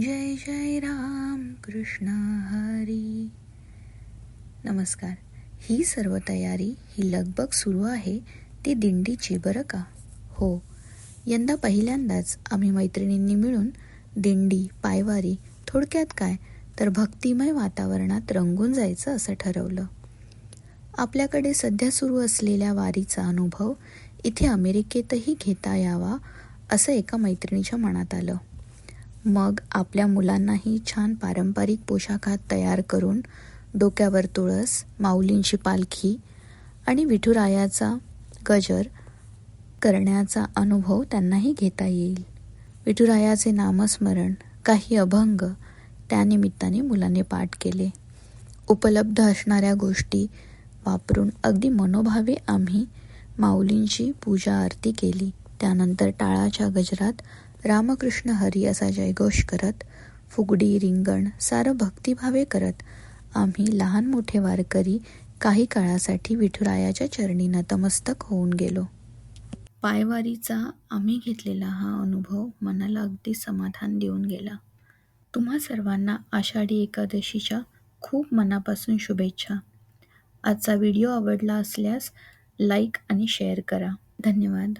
जय जय राम कृष्ण हरी. नमस्कार. ही सर्व तयारी ही लगबग सुरू आहे ती दिंडीची बरं का? हो. यंदा पहिल्यांदाच आम्ही मैत्रिणींनी मिळून दिंडी पायवारी थोडक्यात काय तर भक्तिमय वातावरणात रंगून जायचं असं ठरवलं. आपल्याकडे सध्या सुरू असलेल्या वारीचा अनुभव इथे अमेरिकेतही घेता यावा असं एका मैत्रिणीच्या मनात आलं. मग आपल्या मुलांनाही छान पारंपरिक पोशाखात तयार करून डोक्यावर तुळस माऊलींची पालखी आणि विठुरायाचा गजर करण्याचा अनुभव त्यांनाही घेता येईल. विठुरायाचे नामस्मरण काही अभंग त्यानिमित्ताने मुलांनी पाठ केले. उपलब्ध असणाऱ्या गोष्टी वापरून अगदी मनोभावे आम्ही माऊलींची पूजा आरती केली. त्यानंतर टाळाच्या गजरात रामकृष्ण हरी असा जयघोष करत फुगडी रिंगण सारं भक्तिभावे करत आम्ही लहान मोठे वारकरी काही काळासाठी विठुरायाच्या चरणी नतमस्तक होऊन गेलो. पायवारीचा आम्ही घेतलेला हा अनुभव मनाला अगदी समाधान देऊन गेला. तुम्हा सर्वांना आषाढी एकादशीच्या खूप मनापासून शुभेच्छा. आजचा व्हिडिओ आवडला असल्यास लाईक आणि शेअर करा. धन्यवाद.